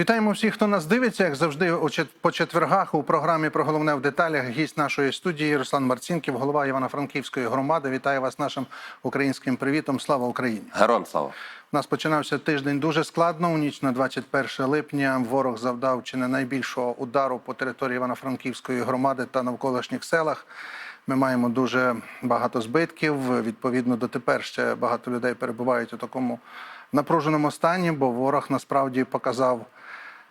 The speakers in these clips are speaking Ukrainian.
Вітаємо всіх, хто нас дивиться. Як завжди, по четвергах у програмі про головне в деталях. Гість нашої студії Руслан Марцінків, голова Івано-Франківської громади. Вітаю вас нашим українським привітом. Слава Україні! Героям слава. У нас починався тиждень дуже складно. У ніч на 21 липня ворог завдав чи не найбільшого удару по території Івано-Франківської громади та навколишніх селах. Ми маємо дуже багато збитків. Відповідно, дотепер ще багато людей перебувають у такому напруженому стані, бо ворог насправді показав,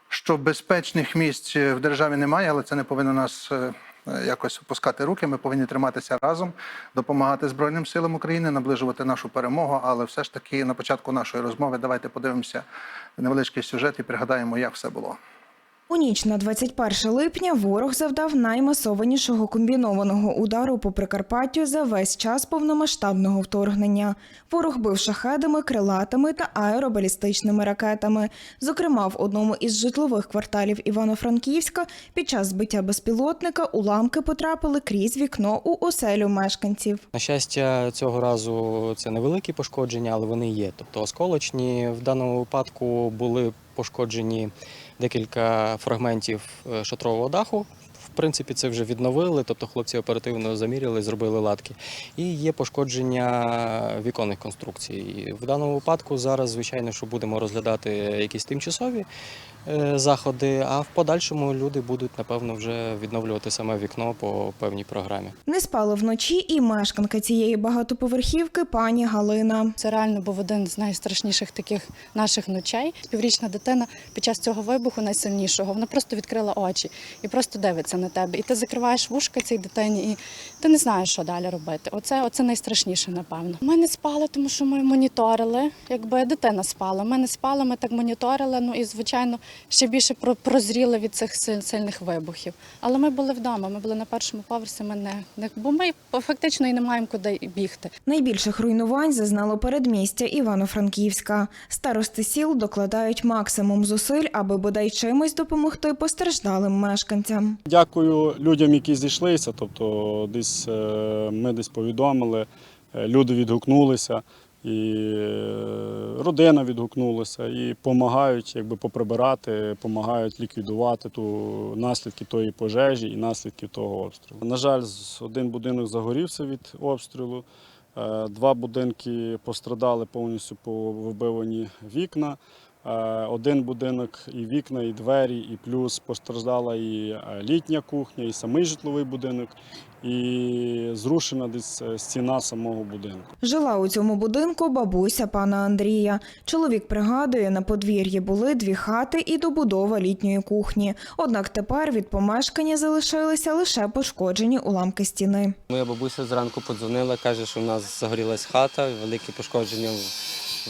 що безпечних місць в державі немає, але це не повинно нас е, якось опускати руки. Ми повинні триматися разом, допомагати Збройним силам України, наближувати нашу перемогу. Але все ж таки на початку нашої розмови давайте подивимося невеличкий сюжет і пригадаємо, як все було. У ніч на 21 липня ворог завдав наймасованішого комбінованого удару по Прикарпаттю за весь час повномасштабного вторгнення. Ворог бив шахедами, крилатими та аеробалістичними ракетами. Зокрема, в одному із житлових кварталів Івано-Франківська під час збиття безпілотника уламки потрапили крізь вікно у оселю мешканців. На щастя, цього разу це невеликі пошкодження, але вони є. Тобто осколочні в даному випадку були пошкоджені декілька фрагментів е, шатрового даху. В принципі, це вже відновили, тобто хлопці оперативно заміряли, зробили латки. І є пошкодження віконних конструкцій. В даному випадку зараз, звичайно, що будемо розглядати якісь тимчасові заходи, а в подальшому люди будуть, напевно, вже відновлювати саме вікно по певній програмі. Не спали вночі і мешканка цієї багатоповерхівки пані Галина. Це реально був один з найстрашніших таких наших ночей. Піврічна дитина під час цього вибуху найсильнішого вона просто відкрила очі і просто дивиться на тебе. І ти закриваєш вушка цій дитині, і ти не знаєш, що далі робити. Оце, оце найстрашніше, напевно. Ми не спали, тому що ми моніторили. Якби дитина спала. Ми не спали, ми так моніторили. Ну і звичайно ще більше про- прозріли від цих силь- сильних вибухів. Але ми були вдома. Ми були на першому поверсі. Ми не, не бо ми фактично і не маємо куди бігти. Найбільших руйнувань зазнало передмістя Івано-Франківська. Старости сіл докладають максимум зусиль, аби бодай чимось допомогти постраждалим мешканцям. Дякую людям, які зійшлися. Тобто, десь е, ми десь повідомили, е, люди відгукнулися, і е, родина відгукнулася, і допомагають якби поприбирати, допомагають ліквідувати ту наслідки тої пожежі і наслідки того обстрілу. На жаль, один будинок загорівся від обстрілу. е, Два будинки пострадали повністю по вибивані вікна. Е, Один будинок і вікна, і двері, і плюс постраждала і е, літня кухня, і самий житловий будинок, і зрушена десь е, стіна самого будинку. Жила у цьому будинку бабуся пана Андрія. Чоловік пригадує, на подвір'ї були дві хати і добудова літньої кухні. Однак тепер від помешкання залишилися лише пошкоджені уламки стіни. Моя бабуся зранку подзвонила, каже, що в нас загорілась хата, великі пошкодження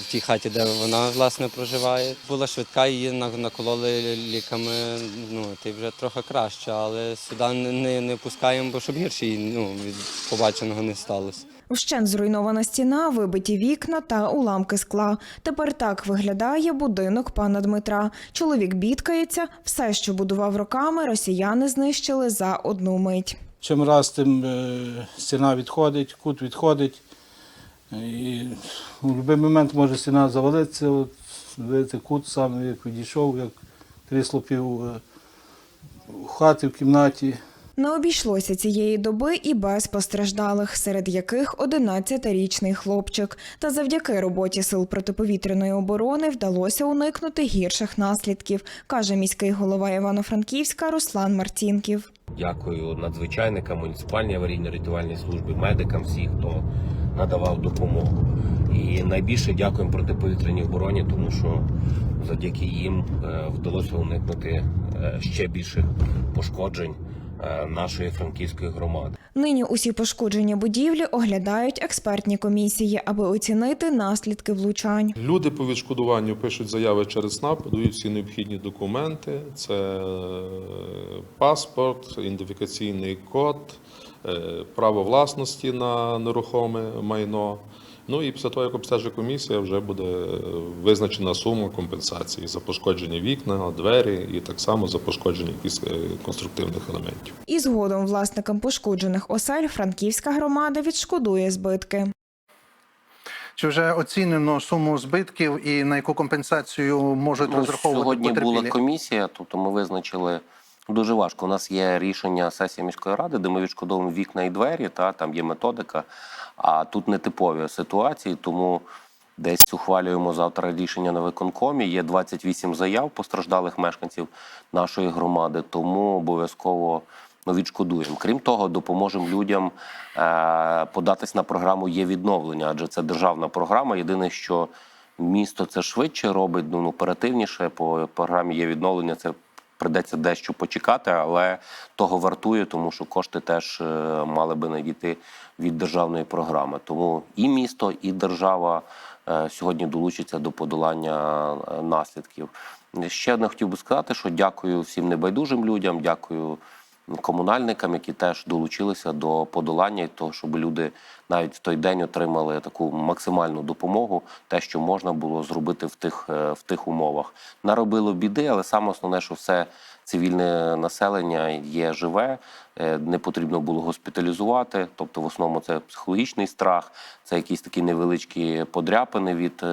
в, тій хаті, де вона власне проживає. Була швидка, її на- накололи ліками. Ну ти вже трохи краще, але сюди не, не, не пускаємо, бо щоб гірше їй, ну, від побаченого не сталося. Вщент зруйнована стіна, вибиті вікна та уламки скла. Тепер так виглядає будинок пана Дмитра. Чоловік бідкається, все, що будував роками, росіяни знищили за одну мить. Чим раз тим е, стіна відходить, кут відходить. І в будь-який момент може стіна завалитися. От, видите, кут сам як відійшов, як трісло пів е, у хаті, в кімнаті. Не обійшлося цієї доби і без постраждалих, серед яких 11-річний хлопчик. Та завдяки роботі сил протиповітряної оборони вдалося уникнути гірших наслідків, каже міський голова Івано-Франківська Руслан Марцінків. Дякую надзвичайникам, муніципальній аварійно-рятувальній службі, медикам, всіх, хто надавав допомогу. І найбільше дякуємо протиповітряній обороні, тому що завдяки їм е, вдалося уникнути е, ще більших пошкоджень е, нашої франківської громади. Нині усі пошкоджені будівлі оглядають експертні комісії, аби оцінити наслідки влучань. Люди по відшкодуванню пишуть заяви через СНАП, дають всі необхідні документи: це паспорт, ідентифікаційний код, право власності на нерухоме майно. Ну і після того, як обстежить комісія, вже буде е, визначена сума компенсації за пошкоджені вікна, двері і так само за пошкодження якихось е, конструктивних елементів. І згодом власникам пошкоджених осель Франківська громада відшкодує збитки. Чи вже оцінено суму збитків і на яку компенсацію можуть Ну, розраховувати сьогодні потерпілі? була комісія, тобто ми визначили дуже важко. У нас є рішення сесії міської ради, де ми відшкодовуємо вікна і двері, та там є методика. А тут нетипові ситуації, тому десь ухвалюємо завтра рішення на виконкомі. Є 28 заяв постраждалих мешканців нашої громади, тому обов'язково. Ми відшкодуємо. Крім того, допоможемо людям е, податись на програму є відновлення, адже це державна програма. Єдине, що місто це швидше робить, ну оперативніше. По програмі є відновлення. Це придеться дещо почекати, але того вартує, тому що кошти теж е, мали би надійти від державної програми. Тому і місто, і держава е, сьогодні долучаться до подолання е, наслідків. Ще одне хотів би сказати, що дякую всім небайдужим людям, дякую комунальникам, які теж долучилися до подолання і того, щоб люди навіть в той день отримали таку максимальну допомогу, те, що можна було зробити в тих, е, в тих умовах. Наробило біди, але саме основне, що все цивільне населення є живе, е, не потрібно було госпіталізувати. Тобто, в основному це психологічний страх, це якісь такі невеличкі подряпини від.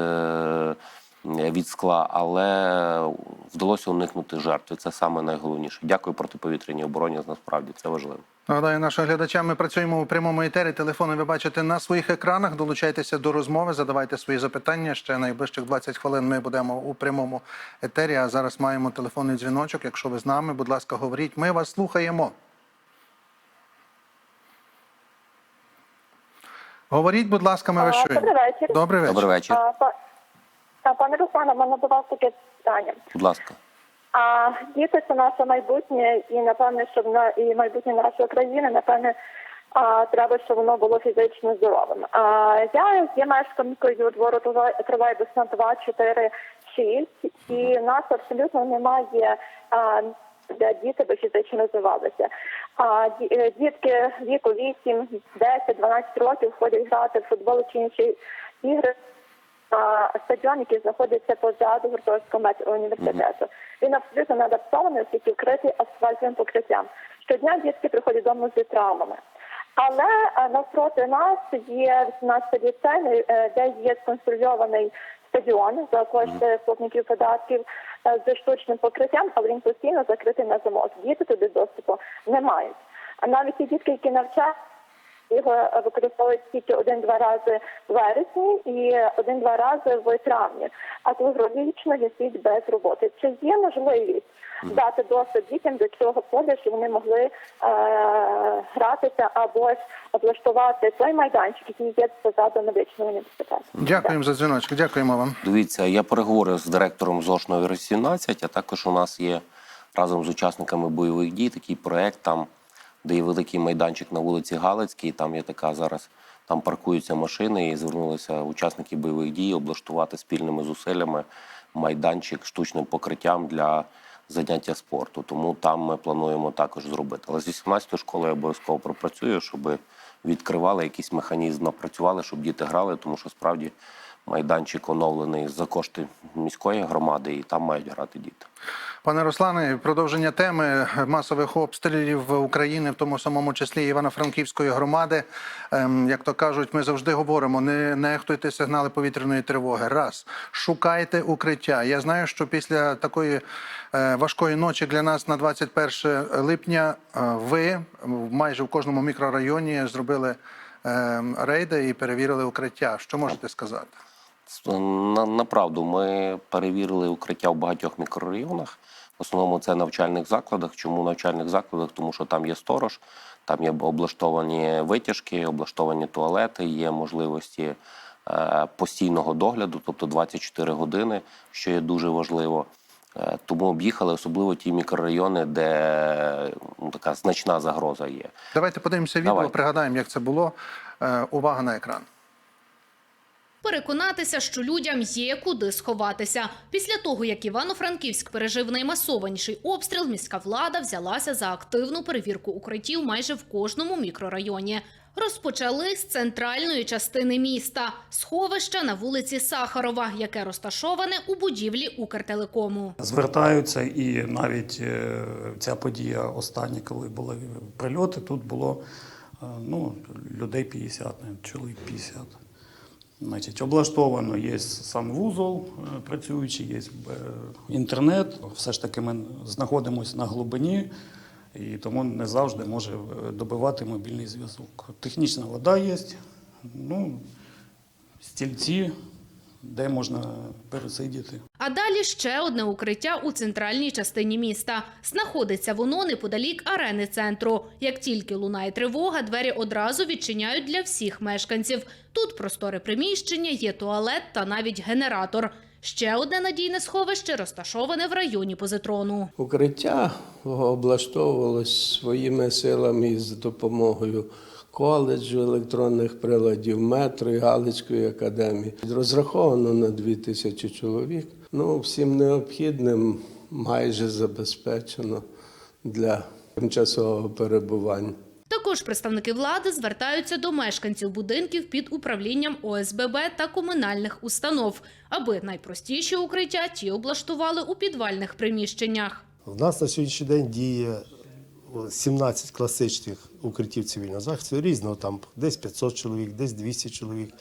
Е, від скла, але вдалося уникнути жертви. Це саме найголовніше. Дякую протиповітряній обороні. Насправді це важливо. Нагадаю нашим глядачам, ми працюємо у прямому етері. Телефони ви бачите на своїх екранах. Долучайтеся до розмови, задавайте свої запитання. Ще найближчих 20 хвилин ми будемо у прямому етері. А зараз маємо телефонний дзвіночок. Якщо ви з нами, будь ласка, говоріть. Ми вас слухаємо. Говоріть, будь ласка, ми вас чуємо. Добрий вечір. Добрий вечір. Добрий вечір. А, Пане Руслане, мене до вас таке питання. Будь ласка. А діти це наше майбутнє, і напевне, щоб на і майбутнє нашої країни, напевне, а, треба, щоб воно було фізично здоровим. А, я є мешканкою двору Тривайбусна 2, 4, 6, і в нас абсолютно немає. А, де діти би фізично розвивалися. А е, дітки віку 8, 10, 12 років ходять грати в футбол чи інші ігри стадіон, який знаходиться позаду гуртожитку медуніверситету. Він абсолютно адаптований, оскільки вкритий асфальтовим покриттям. Щодня дітки приходять додому зі травмами. Але навпроти нас є 18 ліцей, е, де є сконструйований стадіон за кошти платників податків е, зі штучним покриттям, але він постійно закритий на замок. Діти туди доступу не мають. А навіть ті дітки, які навчаються, його використовують тільки один-два рази в вересні і один-два рази в травні. А круглорічно висить без роботи. Чи є можливість дати досвід дітям до цього поля, щоб вони могли е, гратися або ж облаштувати той майданчик, який є позаду медичного університету? Дякуємо за дзвіночок. Дякуємо вам. Дивіться, я переговорив з директором ЗОШ номер 17, а також у нас є разом з учасниками бойових дій такий проект, там, де є великий майданчик на вулиці Галицькій. Там є така зараз, там паркуються машини, і звернулися учасники бойових дій облаштувати спільними зусиллями майданчик штучним покриттям для заняття спорту. Тому там ми плануємо також зробити. Але з 18 школи я обов'язково пропрацюю, щоб відкривали якийсь механізм, напрацювали, щоб діти грали, тому що справді майданчик оновлений за кошти міської громади, і там мають грати діти. Пане Руслане, продовження теми масових обстрілів України, в тому самому числі Івано-Франківської громади. Ем, як то кажуть, ми завжди говоримо: не нехтуйте сигнали повітряної тривоги. Раз шукайте укриття. Я знаю, що після такої е, важкої ночі для нас на 21 липня е, ви майже в кожному мікрорайоні зробили ем, рейди і перевірили укриття. Що можете сказати? На, направду, ми перевірили укриття в багатьох мікрорайонах. В основному це навчальних закладах. Чому навчальних закладах? Тому що там є сторож, там є облаштовані витяжки, облаштовані туалети, є можливості е, постійного догляду, тобто 24 години, що є дуже важливо. Е, Тому об'їхали особливо ті мікрорайони, де ну, така значна загроза є. Давайте подивимося відео, Давайте. пригадаємо, як це було. Е, увага на екран. Переконатися, що людям є куди сховатися. Після того, як Івано-Франківськ пережив наймасованіший обстріл, міська влада взялася за активну перевірку укриттів майже в кожному мікрорайоні. Розпочали з центральної частини міста – сховища на вулиці Сахарова, яке розташоване у будівлі Укртелекому. звертаються, і навіть е, ця подія остання, коли були прильоти, тут було е, ну, людей 50, навіть, чоловік 50. Значить, облаштовано є сам вузол е, працюючий, є е, інтернет. Все ж таки ми знаходимося на глибині, і тому не завжди може е, добивати мобільний зв'язок. Технічна вода є, ну, стільці, де можна пересидіти. А далі ще одне укриття у центральній частині міста. Знаходиться воно неподалік арени центру. Як тільки лунає тривога, двері одразу відчиняють для всіх мешканців. Тут просторе приміщення, є туалет та навіть генератор. Ще одне надійне сховище розташоване в районі позитрону. Укриття облаштовувалось своїми силами з допомогою коледжу електронних приладів, метро і Галицької академії. Розраховано на 2 тисячі чоловік. Ну, всім необхідним майже забезпечено для тимчасового перебування. Також представники влади звертаються до мешканців будинків під управлінням ОСББ та комунальних установ, аби найпростіші укриття ті облаштували у підвальних приміщеннях. У нас на сьогоднішній день діє 17 класичних укриттів цивільного захисту різного там десь 500 чоловік, десь 200 чоловік,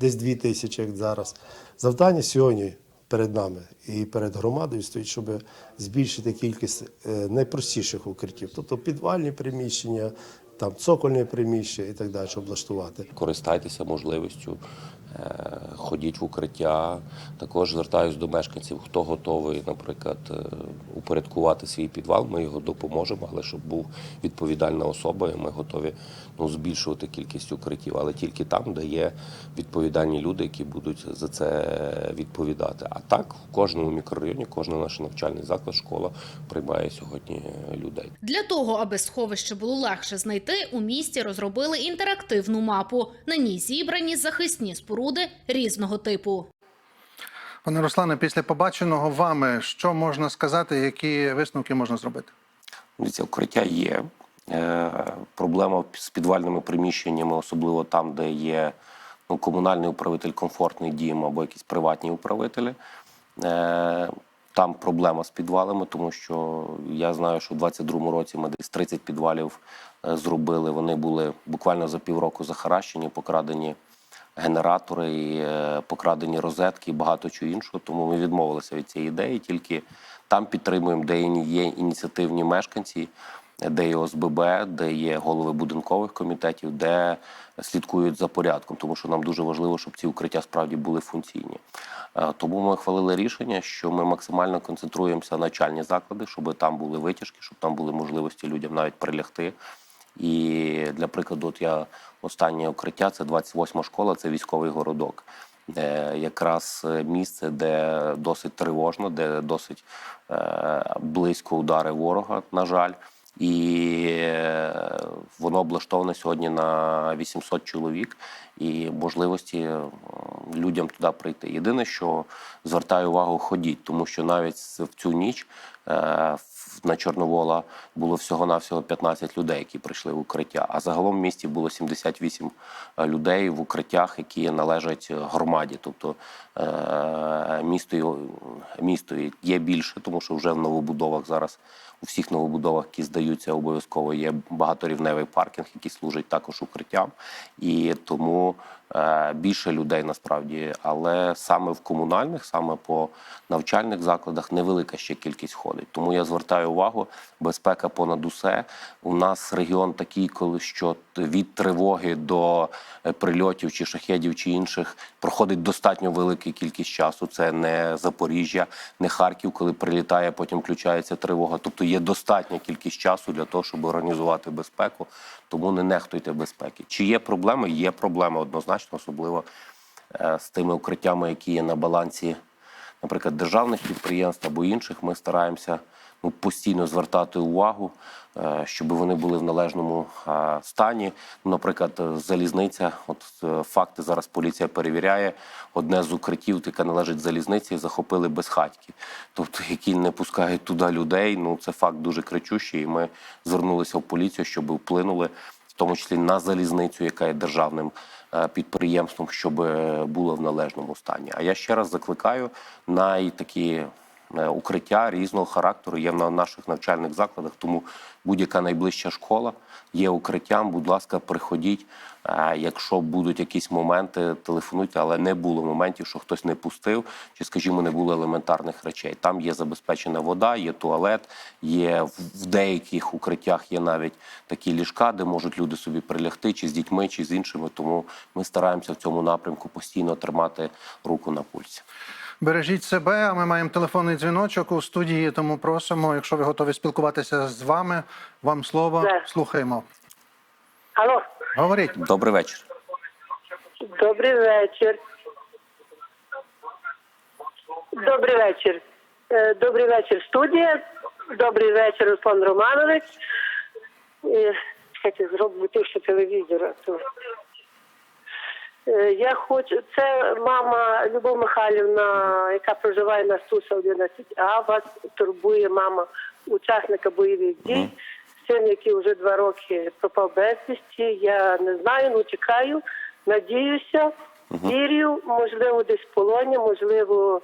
десь 2000, як зараз. Завдання сьогодні перед нами і перед громадою стоїть, щоб збільшити кількість е, найпростіших укриттів, тобто підвальні приміщення, там цокольні приміщення і так далі, облаштувати. Користайтеся можливістю, ходіть в укриття. Також звертаюся до мешканців, хто готовий, наприклад, е, упорядкувати свій підвал. Ми його допоможемо, але щоб був відповідальна особа, і ми готові ну, збільшувати кількість укриттів, але тільки там, де є відповідальні люди, які будуть за це відповідати. А так в кожному мікрорайоні, кожен наш навчальний заклад, школа приймає сьогодні е, людей. Для того, аби сховище було легше знайти, у місті розробили інтерактивну мапу. На ній зібрані захисні споруди різного типу. Пане Руслане, після побаченого вами, що можна сказати, які висновки можна зробити? Дивіться, укриття є. Е, проблема з підвальними приміщеннями, особливо там, де є ну, комунальний управитель, комфортний дім або якісь приватні управителі. Е, там проблема з підвалами, тому що я знаю, що в 22-му році ми десь 30 підвалів е, зробили. Вони були буквально за півроку захаращені, покрадені генератори, і, е, покрадені розетки і багато чого іншого. Тому ми відмовилися від цієї ідеї. Тільки там підтримуємо, де є ініціативні мешканці, де є ОСББ, де є голови будинкових комітетів, де слідкують за порядком, тому що нам дуже важливо, щоб ці укриття справді були функційні. Е, Тому ми хвалили рішення, що ми максимально концентруємося на навчальні заклади, щоб там були витяжки, щоб там були можливості людям навіть прилягти. І для прикладу, от я останнє укриття це 28 школа, це військовий городок. Де якраз е, місце, де досить тривожно, де досить е, близько удари ворога, на жаль. І е, воно облаштоване сьогодні на 800 чоловік і можливості е, людям туди прийти. Єдине, що звертаю увагу, ходіть, тому що навіть в цю ніч е, на Чорновола було всього-навсього 15 людей, які прийшли в укриття. А загалом в місті було 78 людей в укриттях, які належать громаді. Тобто місто, місто є більше, тому що вже в новобудовах зараз у всіх новобудовах, які здаються, обов'язково є багаторівневий паркінг, який служить також укриттям. І тому більше людей насправді, але саме в комунальних, саме по навчальних закладах невелика ще кількість ходить. Тому я звертаю увагу, безпека понад усе. У нас регіон такий, коли що від тривоги до е, прильотів чи шахедів чи інших проходить достатньо велика кількість часу. Це не Запоріжжя, не Харків, коли прилітає, потім включається тривога. Тобто є достатня кількість часу для того, щоб організувати безпеку. Тому не нехтуйте безпеки. Чи є проблеми? Є проблеми однозначно, особливо е, з тими укриттями, які є на балансі, наприклад, державних підприємств або інших. Ми стараємося постійно звертати увагу, е, щоб вони були в належному е, стані. Ну, Наприклад, е, залізниця, от факти зараз поліція перевіряє. Одне з укриттів, яке належить залізниці, захопили безхатьки, тобто які не пускають туди людей. Ну це факт дуже кричущий. І ми звернулися в поліцію, щоб вплинули. В тому числі на залізницю, яка є державним підприємством, щоб було в належному стані. А я ще раз закликаю найтакі е, укриття різного характеру є на наших навчальних закладах. Тому будь-яка найближча школа є укриттям. Будь ласка, приходіть. Е, Якщо будуть якісь моменти, телефонуйте, але не було моментів, що хтось не пустив, чи, скажімо, не було елементарних речей. Там є забезпечена вода, є туалет, є в деяких укриттях є навіть такі ліжка, де можуть люди собі прилягти, чи з дітьми, чи з іншими. Тому ми стараємося в цьому напрямку постійно тримати руку на пульсі. Бережіть себе. А ми маємо телефонний дзвіночок у студії. Тому просимо, якщо ви готові спілкуватися з вами, вам слово. Да. Слухаємо. Алло, Говоріть. Добрий вечір. добрий вечір. Добрий вечір. Е, Добрий вечір, студія. Добрий вечір, Руслан Романович. Е, Чекайте, зроблю тишу телевізора. Е, Я хочу, це мама Любов Михайлівна, яка проживає на Стуса 11А. Вас турбує мама учасника бойових дій. Син, який вже два роки пропав безвісті. Я не знаю, ну чекаю, надіюся, вірю, можливо, десь в полоні, можливо,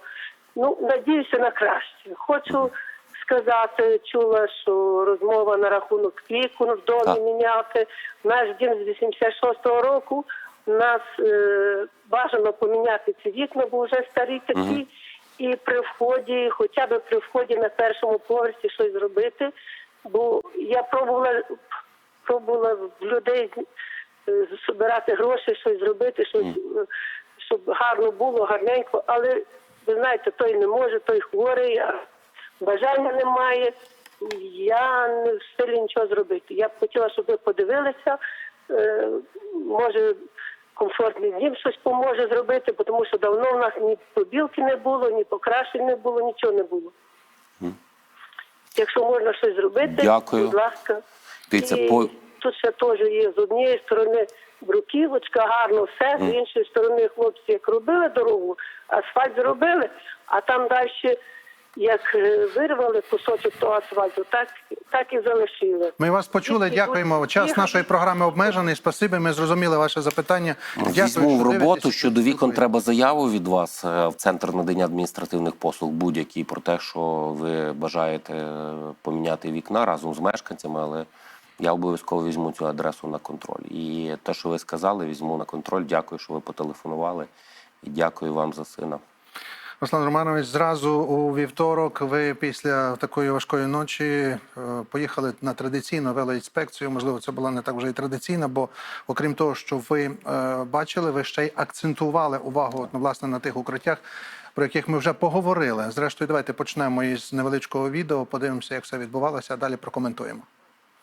ну надіюся на краще. Хочу сказати, чула, що розмова на рахунок віку в домі міняти. Наш дім з 86-го року. Нас е, бажано поміняти ці вікна, бо вже старі такі. І при вході, хоча б при вході на першому поверсі щось зробити. Бо я пробувала, пробувала в людей е, збирати гроші, щось зробити, щось, е, щоб гарно було, гарненько. Але ви знаєте, той не може, той хворий, а бажання немає. Я не в силі нічого зробити. Я б хотіла, щоб ви подивилися. Е, може, комфортний дім щось поможе зробити, тому що давно в нас ні побілки не було, ні покрашень не було, нічого не було. Якщо можна щось зробити, Дякую. будь ласка. Дивіться, І по- Тут ще теж є з однієї сторони бруківочка, гарно все, з іншої сторони хлопці як робили дорогу, асфальт зробили, а там далі, як е, вирвали кусочок того асфальту, так, так і залишили. Ми вас почули. Дякуємо. Час нашої програми обмежений. Спасибі. Ми зрозуміли ваше запитання. Дякую, Візьму в роботу щодо вікон. Треба заяву від вас е, в центр надання адміністративних послуг будь-який про те, що ви бажаєте е, поміняти вікна разом з мешканцями, але я обов'язково візьму цю адресу на контроль. І те, що ви сказали, візьму на контроль. Дякую, що ви потелефонували, і дякую вам за сина. Руслан Романович, зразу у вівторок ви після такої важкої ночі е, поїхали на традиційну велоінспекцію. Можливо, це була не так вже і традиційна, бо окрім того, що ви е, бачили, ви ще й акцентували увагу от, ну, власне на тих укриттях, про яких ми вже поговорили. Зрештою, давайте почнемо із невеличкого відео, подивимося, як все відбувалося, а далі прокоментуємо.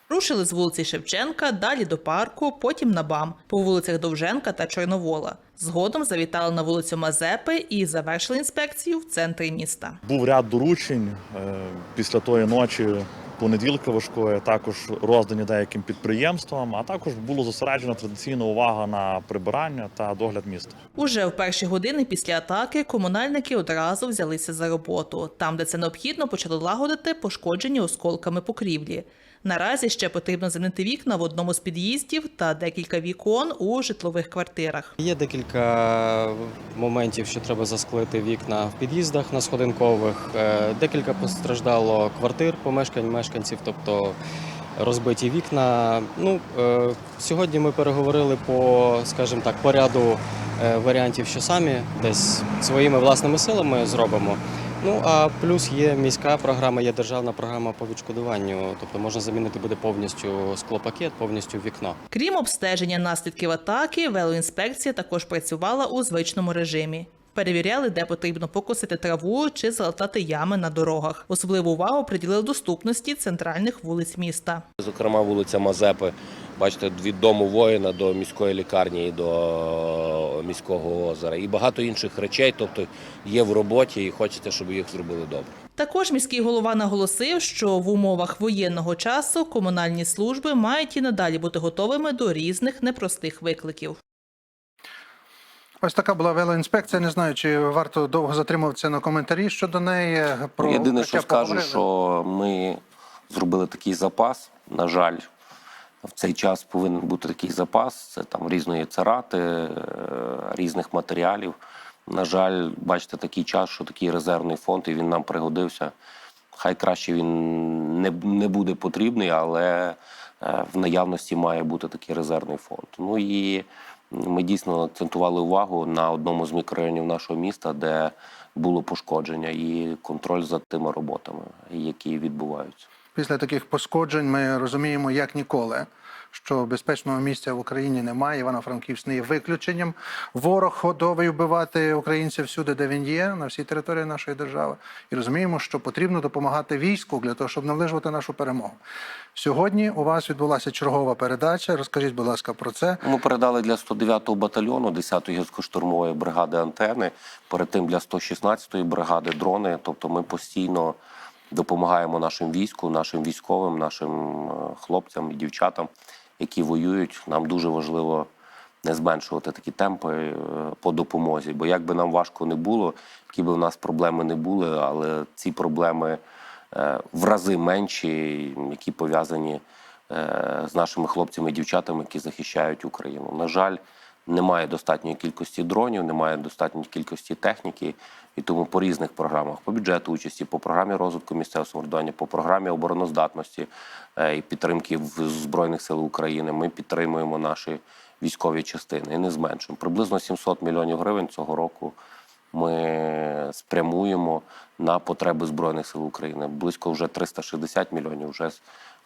Рушили з вулиці Шевченка, далі до парку, потім на БАМ, по вулицях Довженка та Чорновола. Згодом завітали на вулицю Мазепи і завершили інспекцію в центрі міста. Був ряд доручень е, після тої ночі понеділка важкої, також роздані деяким підприємствам, а також було зосереджена традиційна увага на прибирання та догляд міста. Уже в перші години після атаки комунальники одразу взялися за роботу. Там, де це необхідно, почали лагодити пошкоджені осколками покрівлі. Наразі ще потрібно замінити вікна в одному з під'їздів та декілька вікон у житлових квартирах. Є декілька моментів, що треба засклити вікна в під'їздах на сходинкових. Е, Декілька постраждало квартир, помешкань мешканців, тобто розбиті вікна. Ну, е, сьогодні ми переговорили по, скажімо так, по ряду е, варіантів, що самі десь своїми власними силами зробимо. Ну а плюс є міська програма, є державна програма по відшкодуванню, тобто можна замінити буде повністю склопакет, повністю вікно. Крім обстеження наслідків атаки, велоінспекція також працювала у звичному режимі. Перевіряли, де потрібно покосити траву чи залатати ями на дорогах. Особливу увагу приділили доступності центральних вулиць міста. Зокрема, вулиця Мазепи. Бачите, від дому воїна до міської лікарні і до міського озера. І багато інших речей, тобто є в роботі і хочеться, щоб їх зробили добре. Також міський голова наголосив, що в умовах воєнного часу комунальні служби мають і надалі бути готовими до різних непростих викликів. Ось така була велоінспекція. Не знаю, чи варто довго затримуватися на коментарі щодо неї. Про Єдине, що скажу, поговорили. що ми зробили такий запас. На жаль, в цей час повинен бути такий запас. Це там різної царати, е, різних матеріалів. На жаль, бачите, такий час, що такий резервний фонд, і він нам пригодився. Хай краще він не, не буде потрібний, але е, в наявності має бути такий резервний фонд. Ну і ми дійсно акцентували увагу на одному з мікрорайонів нашого міста, де було пошкодження, і контроль за тими роботами, які відбуваються. Після таких пошкоджень ми розуміємо, як ніколи, що безпечного місця в Україні немає. Івано-Франківськ не є виключенням. Ворог готовий вбивати українців всюди, де він є, на всій території нашої держави. І розуміємо, що потрібно допомагати війську для того, щоб наближувати нашу перемогу. Сьогодні у вас відбулася чергова передача. Розкажіть, будь ласка, про це. Ми передали для 109-го батальйону 10-ї гірсько-штурмової бригади антени, перед тим для 116-ї бригади дрони. Тобто ми постійно допомагаємо нашим війську, нашим військовим, нашим е, хлопцям і дівчатам, які воюють. Нам дуже важливо не зменшувати такі темпи е, по допомозі. Бо як би нам важко не було, які би в нас проблеми не були, але ці проблеми е, в рази менші, які пов'язані з нашими хлопцями і дівчатами, які захищають Україну. На жаль, немає достатньої кількості дронів, немає достатньої кількості техніки, і тому по різних програмах, по бюджету участі, по програмі розвитку місцевого самоврядування, по програмі обороноздатності е, і підтримки в Збройних сил України ми підтримуємо наші військові частини і не зменшуємо. Приблизно 700 мільйонів гривень цього року ми спрямуємо на потреби Збройних сил України. Близько вже 360 мільйонів вже,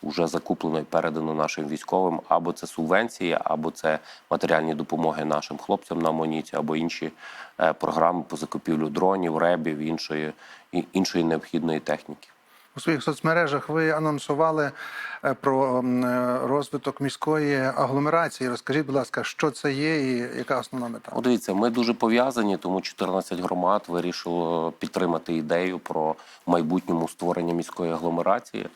вже закуплено і передано нашим військовим. Або це субвенції, або це матеріальні допомоги нашим хлопцям на амуніцію, або інші е, програми по закупівлю дронів, ребів, іншої, іншої необхідної техніки. У своїх соцмережах ви анонсували е, про е, розвиток міської агломерації. Розкажіть, будь ласка, що це є і яка основна мета? От дивіться, ми дуже пов'язані, тому 14 громад вирішило підтримати ідею про майбутньому створення міської агломерації.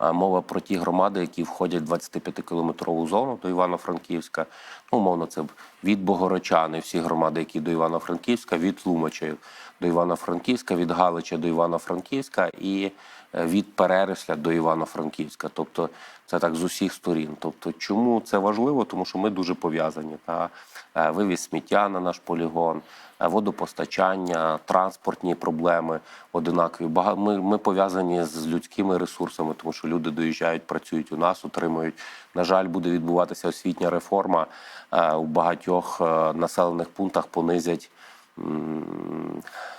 Мова про ті громади, які входять в 25-кілометрову зону до Івано-Франківська. Ну, умовно, це від Богородчани, всі громади, які до Івано-Франківська, від Тлумачів до Івано-Франківська, від Галича до Івано-Франківська і е, від Перерисля до Івано-Франківська. Тобто це так з усіх сторін. Тобто, чому це важливо? Тому що ми дуже пов'язані. Та вивіз сміття на наш полігон, е, водопостачання, транспортні проблеми одинакові. Ми, ми пов'язані з людськими ресурсами, тому що люди доїжджають, працюють у нас, отримують. На жаль, буде відбуватися освітня реформа. Е, У багатьох е, населених пунктах понизять.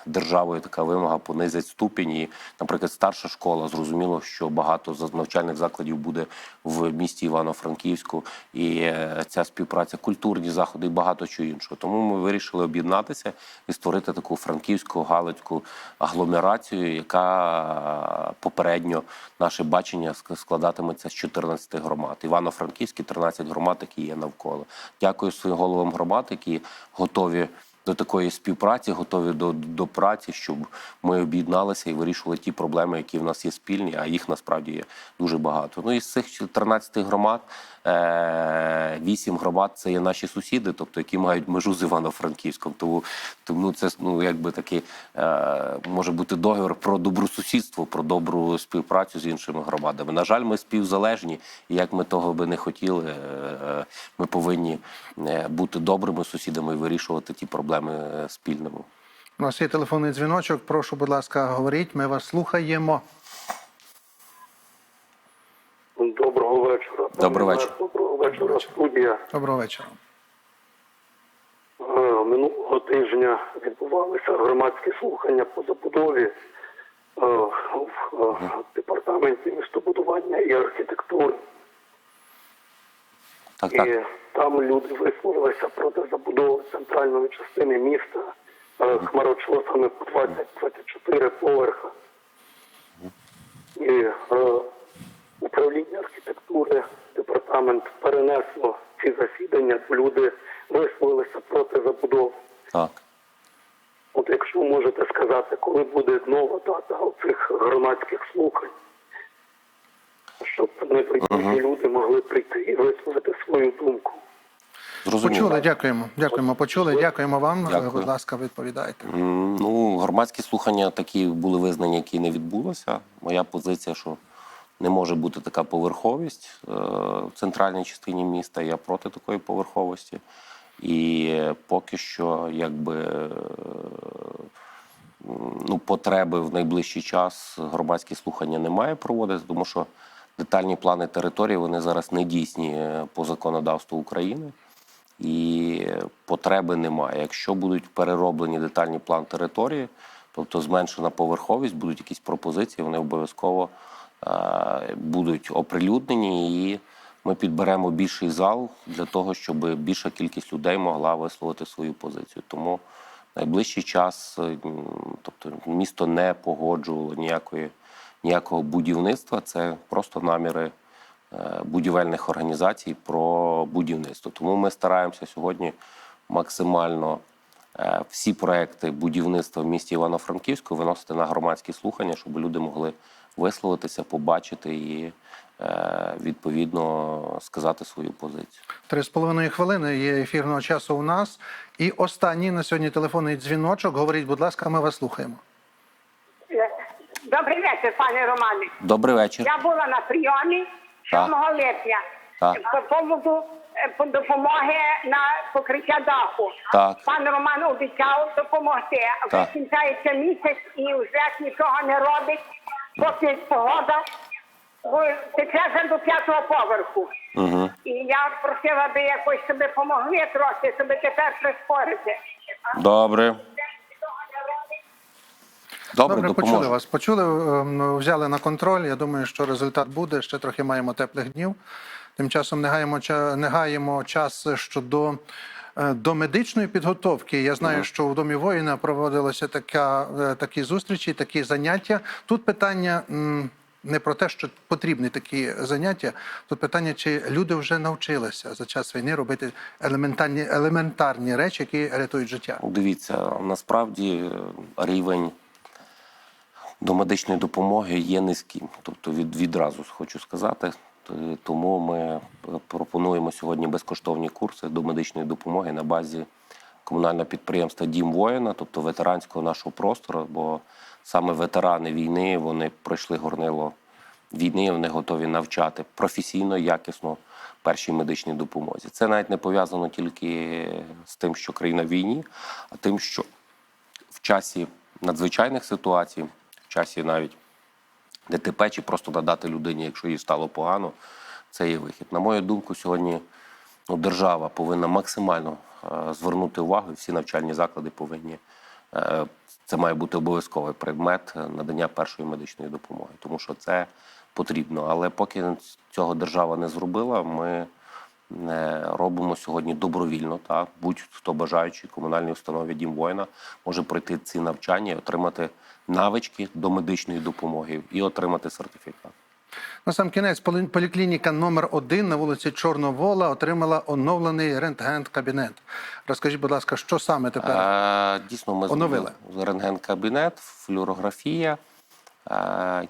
Державою така вимога понизить ступінь. І, наприклад, старша школа зрозуміло, що багато навчальних закладів буде в місті Івано-Франківську, і е, ця співпраця, культурні заходи і багато чого іншого. Тому ми вирішили об'єднатися і створити таку франківську галицьку агломерацію, яка попередньо наше бачення складатиметься з 14 громад. Івано-Франківські 13 громад, які є навколо. Дякую своїм головам громад, які готові до такої співпраці, готові до, до праці, щоб ми об'єдналися і вирішували ті проблеми, які в нас є спільні, а їх насправді є дуже багато. Ну і з цих 13 громад, е, 8 громад це є наші сусіди, тобто які мають межу з Івано-Франківськом. Тому, тому це ну, якби такий е, може бути договір про добросусідство, про добру співпрацю з іншими громадами. На жаль, ми співзалежні, і як ми того би не хотіли, е, ми повинні бути добрими сусідами і вирішувати ті проблеми спільними. У нас є телефонний дзвіночок. Прошу, будь ласка, говоріть. Ми вас слухаємо. Доброго вечора. Добрий вечір. Доброго вечора, студія. Доброго вечора. Е, Минулого тижня відбувалися громадські слухання по забудові е, в е, департаменті містобудування і архітектури. Так, І там люди висловилися проти забудови центральної частини міста хмарочосами по 20-24 поверха. І е, управління архітектури, департамент перенесло ці засідання, люди висловилися проти забудови. Так. От якщо можете сказати, коли буде нова дата цих громадських слухань, щоб небайдужі люди могли прийти і висловити свою думку. Зрозуміло. Почули, дякуємо. Дякуємо. Почули. Дякуємо вам. Дякую. Будь ласка, відповідайте. Ну, громадські слухання такі були визнані, які не відбулося. Моя позиція, що не може бути така поверховість е, в центральній частині міста. Я проти такої поверховості. І поки що, якби е, ну, потреби в найближчий час громадські слухання немає проводити, тому що детальні плани території вони зараз не дійсні е, по законодавству України. І потреби немає. Якщо будуть перероблені детальні план території, тобто зменшена поверховість, будуть якісь пропозиції, вони обов'язково будуть оприлюднені, і ми підберемо більший зал для того, щоб більша кількість людей могла висловити свою позицію. Тому найближчий час, е, тобто місто не погоджувало ніякої ніякого будівництва, це просто наміри е, будівельних організацій про будівництво. Тому ми стараємося сьогодні максимально е, всі проекти будівництва в місті Івано-Франківську виносити на громадські слухання, щоб люди могли висловитися, побачити і е, відповідно сказати свою позицію. Три з половиною хвилини є ефірного часу у нас. І останній на сьогодні телефонний дзвіночок. Говоріть, будь ласка, ми вас слухаємо. Добрий вечір, пане Романе. Добрий вечір. Я була на прийомі 7 липня Так. по поводу е, допомоги на покриття даху. Так. Пан Роман обіцяв допомогти. Так. кінчається місяць і вже нічого не робить, поки погода тече вже до п'ятого поверху. Угу. І я просила би якось, щоб допомогли трохи, щоб тепер прискорити. Добре. Добре, Добре, почули вас. Почули, ем, взяли на контроль. Я думаю, що результат буде. Ще трохи маємо теплих днів. Тим часом не гаємо, не гаємо час щодо до медичної підготовки. Я знаю, що в домі воїна проводилися така, е, такі зустрічі, такі заняття. Тут питання не про те, що потрібні такі заняття. Тут питання, чи люди вже навчилися за час війни робити елементарні, елементарні речі, які рятують життя. Дивіться, насправді е, рівень до медичної допомоги є низьким. Тобто від, відразу хочу сказати. Т- Тому ми е, пропонуємо сьогодні безкоштовні курси до медичної допомоги на базі комунального підприємства Дім воїна, тобто ветеранського нашого простору, бо саме ветерани війни вони пройшли горнило війни, вони готові навчати професійно, якісно першій медичній допомозі. Це навіть не пов'язано тільки з тим, що країна в війні, а тим, що в часі надзвичайних ситуацій, в часі навіть ДТП чи просто надати людині, якщо їй стало погано, це є вихід. На мою думку, сьогодні ну, держава повинна максимально е, звернути увагу, всі навчальні заклади повинні. е, це має бути обов'язковий предмет е, надання першої медичної допомоги, тому що це потрібно. Але поки цього держава не зробила, ми робимо сьогодні добровільно. Так? Будь-хто бажаючий комунальній установі Дім воїна може пройти ці навчання і отримати навички до медичної допомоги і отримати сертифікат. На сам кінець полі- поліклініка номер 1 на вулиці Чорновола отримала оновлений рентген-кабінет. Розкажіть, будь ласка, що саме тепер? Е, Дійсно, ми Оновили. рентген-кабінет, флюорографія. Е,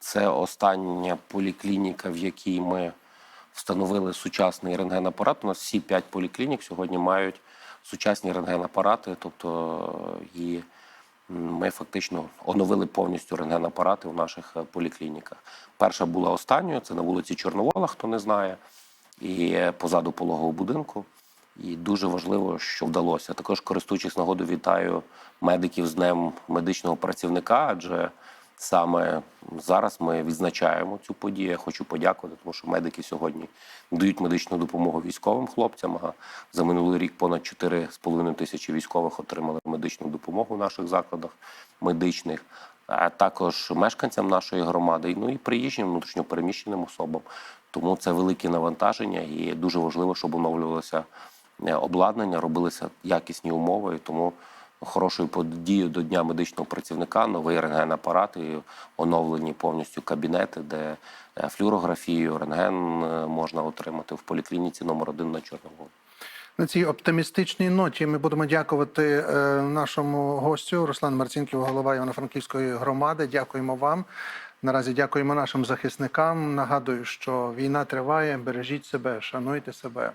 Це остання поліклініка, в якій ми встановили сучасний рентген-апарат. У нас всі п'ять поліклінік сьогодні мають сучасні рентген-апарати, тобто і ми фактично оновили повністю рентген-апарати в наших е, поліклініках. Перша була останньою, це на вулиці Чорновола, хто не знає, і е, позаду пологового будинку. І дуже важливо, що вдалося. Також користуючись нагодою, вітаю медиків з Днем медичного працівника, адже саме зараз ми відзначаємо цю подію. Я хочу подякувати, тому що медики сьогодні дають медичну допомогу військовим хлопцям. А за минулий рік понад 4,5 тисячі військових отримали медичну допомогу в наших закладах медичних, а також мешканцям нашої громади, ну і приїжджим внутрішньопереміщеним особам. Тому це велике навантаження, і дуже важливо, щоб оновлювалося е, обладнання, робилися якісні умови. І тому хорошою подією до Дня медичного працівника новий рентген-апарат і оновлені повністю кабінети, де е, флюорографію, рентген е, можна отримати в поліклініці номер 1 на Чорноволі. На цій оптимістичній ноті ми будемо дякувати е, нашому гостю Руслан Марцінків, голова Івано-Франківської громади. Дякуємо вам. Наразі дякуємо нашим захисникам. Нагадую, що війна триває. Бережіть себе, шануйте себе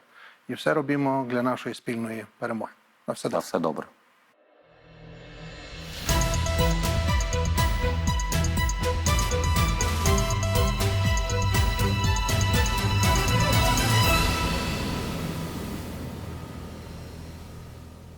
і все робимо для нашої спільної перемоги. На все На добре. все добре.